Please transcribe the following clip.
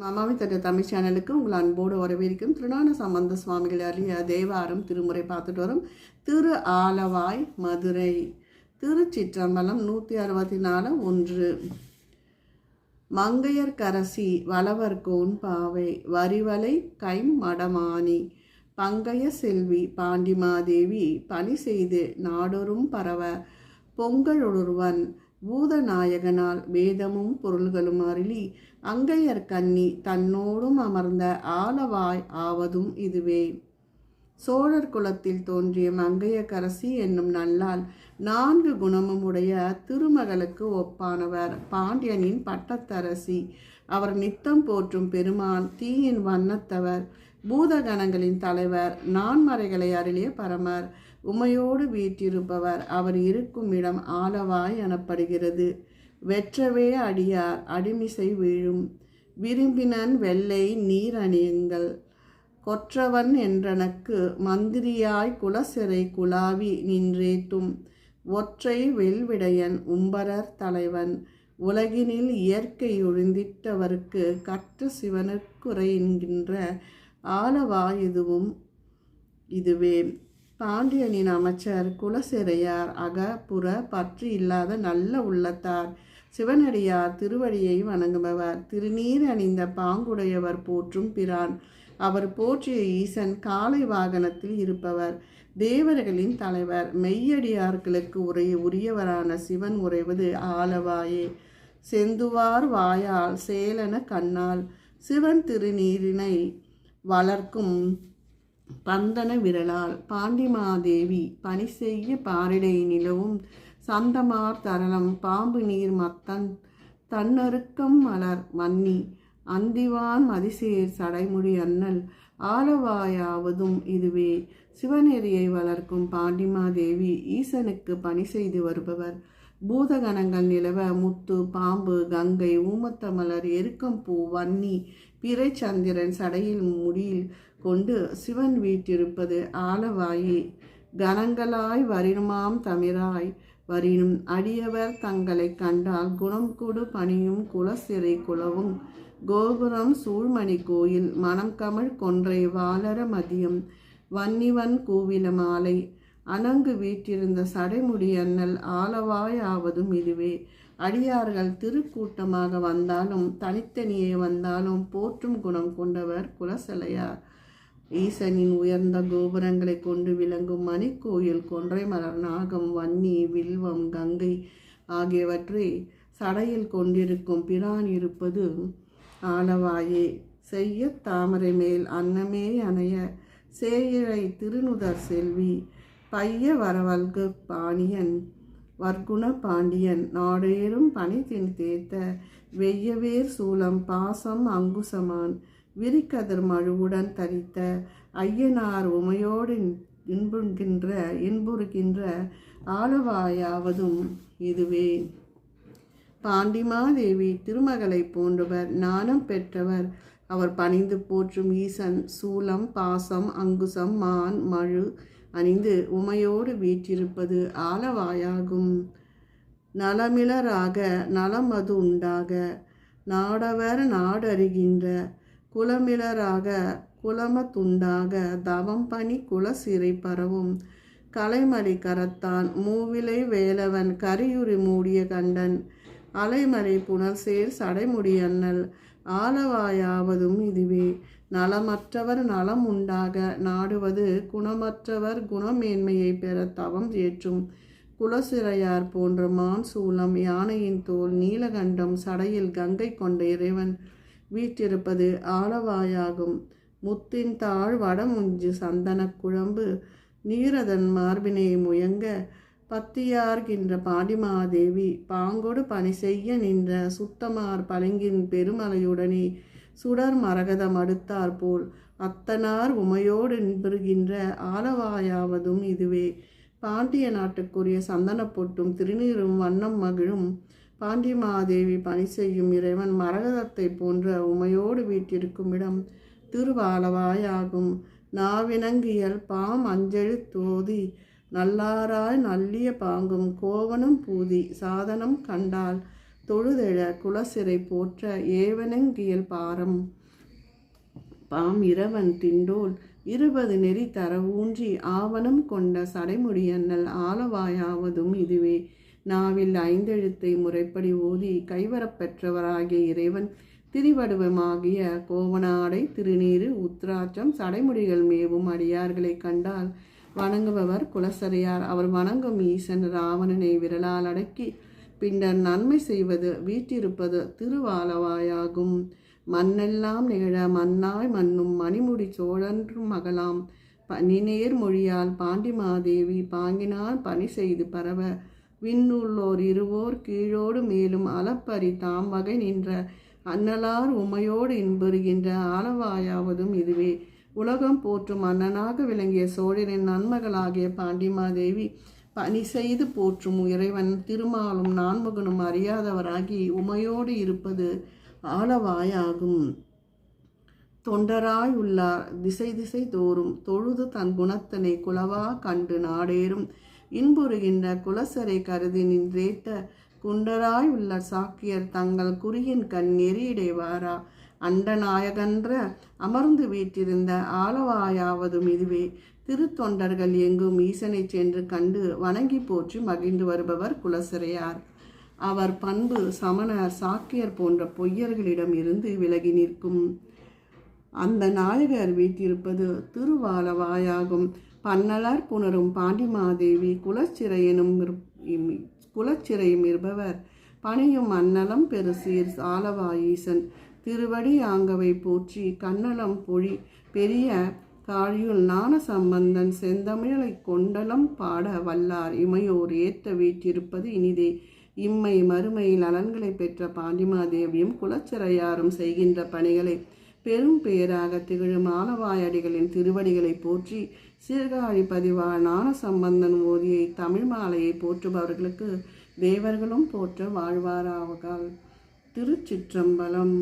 மாமாவின் தந்த தமிழ் சேனலுக்கு உங்கள் அன்போடு வரவேற்கும் திருநான சம்பந்த சுவாமிகள் அருளிய தேவாரம் திருமுறை பார்த்துட்டு வரும். திரு ஆலவாய் மதுரை. திருச்சிற்றம்பலம் நூற்றி அறுபத்தி நாலு ஒன்று. மங்கையர் கரசி வளவர்கோன் பாவை வரிவலை கைம் மடமானி பங்கைய செல்வி பாண்டிமாதேவி பணி செய்து நாடொரும் பரவ பொங்கலொருவன் பூதநாயகனால் வேதமும் பொருள்களும் அருளி அங்கையர் கன்னி தன்னோடும் அமர்ந்த ஆலவாய் ஆவதும் இதுவே. சோழர் குலத்தில் தோன்றிய மங்கையக்கரசி என்னும் நல்லால் நான்கு குணமும் உடைய திருமகளுக்கு ஒப்பானவர். பாண்டியனின் பட்டத்தரசி. அவர் நித்தம் போற்றும் பெருமான் தீயின் வண்ணத்தவர் பூதகணங்களின் தலைவர் நான்மறைகளை அருளிய பரமர் உமையோடு வீற்றிருப்பவர். அவர் இருக்கும் இடம் ஆலவாய் எனப்படுகிறது. வெற்றவே அடியார் அடிமிசை வீழும். விரும்பினன் வெள்ளை நீர் அணியுங்கள். கொற்றவன் என்றனக்கு மந்திரியாய் குலசிறை குலாவி நின்றேத்தும். ஒற்றை வெல்விடையன் உம்பரர் தலைவன். உலகினில் இயற்கை ஒழிந்திட்டவருக்கு கற்று சிவனுக்குறை என்கின்ற ஆலவாய் இதுவும் இதுவே. பாண்டியனின் அமைச்சர் குலசிறையார் அக புற பற்று இல்லாத நல்ல உள்ளத்தார். சிவனடியார் திருவடியை வணங்குபவர். திருநீர் அணிந்த பாங்குடையவர் போற்றும் பிரான். அவர் போற்றிய ஈசன் காலை வாகனத்தில் இருப்பவர். தேவர்களின் தலைவர். மெய்யடியார்களுக்கு உரைய உரியவரான சிவன் உறைவது ஆலவாயே. செந்துவார் வாயால் சேலன கண்ணால் சிவன் திருநீரினை வளர்க்கும் பந்தன விரலால். பாண்டிமாதேவி பணி செய்ய பாரிடை நிலவும் சந்தமார் தரளம் பாம்பு நீர் மத்தன் தன்னருக்கம் மலர் மன்னி அந்திவான் மதிசேர் சடைமுடி அண்ணல் ஆலவாயாவதும் இதுவே. சிவநெறியை வளர்க்கும் பாண்டிமாதேவி ஈசனுக்கு பணி செய்து வருபவர். பூதகணங்கள் நிலவ முத்து பாம்பு கங்கை ஊமத்தமலர் எருக்கம்பூ வன்னி பிறை சந்திரன் சடையில் முடியில் கொண்டு சிவன் வீட்டிருப்பது ஆலவாயே. கணங்களாய் வருமாம் தமிராய் வரினும் அடியவர் தங்களை கண்டால் குணம் கொடு பணியும் குலசிறை குலவும். கோபுரம் சூழ்மணி கோயில் மனம் கமழ் கொன்றை வாளர மதியம். வன்னிவன் கூவில மாலை. அணங்கு வீட்டிருந்த சடைமுடி ஆலவாயாவதும் ஆவதும் இதுவே. அடியார்கள் திருக்கூட்டமாக வந்தாலும் தனித்தனியே வந்தாலும் போற்றும் குணம் கொண்டவர் குலசலையார். ஈசனின் உயர்ந்த கோபுரங்களை கொண்டு விளங்கும் மணிக்கோயில் கொன்றை மலர் நாகம் வன்னி வில்வம் கங்கை ஆகியவற்றை சடையில் கொண்டிருக்கும் பிரான் இருப்பது ஆலவாயே செய்ய தாமரை மேல் அன்னமே அணைய சேயிழை திருநுதர் செல்வி பைய வரவல்கு பாணியன் வர்க்குண பாண்டியன் நாடேறும் பனி தின் தேத்த வெய்யவேர் சூலம் பாசம் அங்குசமான் விரிக்கதிர் மழுவுடன் தரித்த ஐயனார் உமையோடு இன்புகின்ற இன்புறுகின்ற ஆலவாயாவதும் இதுவே. பாண்டிமாதேவி திருமகளை போன்றவர் ஞானம் பெற்றவர். அவர் பணிந்து போற்றும் ஈசன் சூலம் பாசம் அங்குசம் மான் மழு அணிந்து உமையோடு வீற்றிருப்பது ஆலவாயாகும். நலமிலராக நலமது உண்டாக நாடவர் நாடறிகின்ற குலமிழராக குலம துண்டாக தவம் பணி குல சிறை பரவும். கலைமலை கரத்தான் மூவிலை வேலவன் கரியுரி மூடிய கண்டன். அலைமலை புனல் சேர் சடைமுடி அண்ணல். ஆலவாயாவதும் இதுவே. நலமற்றவர் நலம் உண்டாக நாடுவது குணமற்றவர் குணமேன்மையை பெற தவம் ஏற்றும். குலசிறையார் போன்ற மான் சூலம் யானையின் தோல் நீலகண்டம் சடையில் கங்கை கொண்ட இறைவன். வீற்றிருப்பது ஆலவாயாகும். முத்தின் தாழ் வடமுஞ்சு சந்தன குழம்பு நீரதன் மார்பினை முயங்க பத்தியார்கின்ற பாண்டிமாதேவி பாங்கொடு பணி செய்ய நின்ற சுத்தமார் பளிங்கின் பெருமலையுடனே சுடர் மரகதம் அடுத்தாற்போல் அத்தனார் உமையோடு நின்றுகின்ற ஆலவாயாவதும் இதுவே. பாண்டிய நாட்டுக்குரிய சந்தன பொட்டும் திருநீரும் வண்ணம் மகிழும். பாண்டிமாதேவி பணி செய்யும் இறைவன் மரகதத்தை போன்ற உமையோடு வீட்டிருக்கும் இடம் திருவாலவாயாகும் நாவினங்கியல் பாம் அஞ்செழு தோதி நல்லாராய் நல்லிய பாங்கும் கோவனும் பூதி சாதனம் கண்டால் தொழுதெழ குலசிறை போற்ற ஏவனங்கியல் பாரம். பாம் இரவன் திண்டோல் இருபது நெறி தர ஊன்றி ஆவணம் கொண்ட சடைமுடியன்னல் ஆலவாயாவதும் இதுவே. நாவில் ஐந்தெழுத்தை முறைப்படி ஊதி கைவரப்பெற்றவராகிய இறைவன் திரிவடுவமாகிய கோவனாடை திருநீறு உத்ராட்சம் சடைமுடிகள் மேவும் அடியார்களை கண்டால் வணங்குபவர் குலசரியார். அவர் வணங்கும் ஈசன் ராவணனை விரலால் அடக்கி பின்னர் நன்மை செய்வது வீட்டிருப்பது திருவாலவாயாகும். மண்ணெல்லாம் நிகழ மண்ணாய் மண்ணும் மணிமுடி சோழன்றும் மகளாம் பனிநேர் மொழியால் பாண்டிமாதேவி பாங்கினால் பணி செய்து பரவ விண்ணுள்ளோர் இருவோர் கீழோடு மேலும் அலப்பறி தாம் வகை நின்ற அன்னலார் உமையோடு இன்புறுகின்ற ஆளவாயாவதும் இதுவே. உலகம் போற்றும் அண்ணனாக விளங்கிய சோழரின் நன்மகளாகிய பாண்டிமாதேவி பணி செய்து போற்றும் இறைவன் திருமாலும் நான்முகனும் அறியாதவராகி உமையோடு இருப்பது ஆளவாயாகும் தொண்டராய் உள்ளார். திசை திசை தோறும் தொழுது தன் குணத்தனை குலவா கண்டு நாடேறும். இன்புறுகின்ற குலசரை கருதி நின்றேத்த குண்டராய் உள்ள சாக்கியர் தங்கள் குறியின் கண் நெறியிடைவாரா அண்டநாயகன்ற அமர்ந்து வீற்றிருந்த ஆலவாயாவதும் இதுவே. திருத்தொண்டர்கள் எங்கும் ஈசனை சென்று கண்டு வணங்கி போற்றி மகிழ்ந்து வருபவர் குலசிறையார் அவர் பண்பு சமணர் சாக்கியர் போன்ற பொய்யர்களிடம் இருந்து விலகி நிற்கும். அந்த நாயகர் வீட்டிருப்பது திருவாலவாயாகும். பன்னலர் புணரும் பாண்டிமாதேவி குலச்சிறையனும் குலச்சிறையும் இருப்பவர். பணியும் அன்னலம் பெருசீர் ஆலவாயீசன் திருவடி ஆங்கவை போற்றி கண்ணலம் பொழி பெரிய காழியுள் ஞான சம்பந்தன். செந்தமிழை கொண்டலம் பாட வல்லார் இமையோர் ஏற்ற வீற்றிருப்பது இனிதே. இம்மை மறுமை நலன்களை பெற்ற பாண்டிமாதேவியும் குலச்சிறையாரும் செய்கின்ற பணிகளை பெரும் பெயராக திகழும் ஆலவாயடிகளின் திருவடிகளை போற்றி சீர்காழி பதிவா ஞான சம்பந்தன் ஓதியை தமிழ் மாலையை போற்றுபவர்களுக்கு தேவர்களும் போற்ற வாழ்வாராவகால். திருச்சிற்றம்பலம்.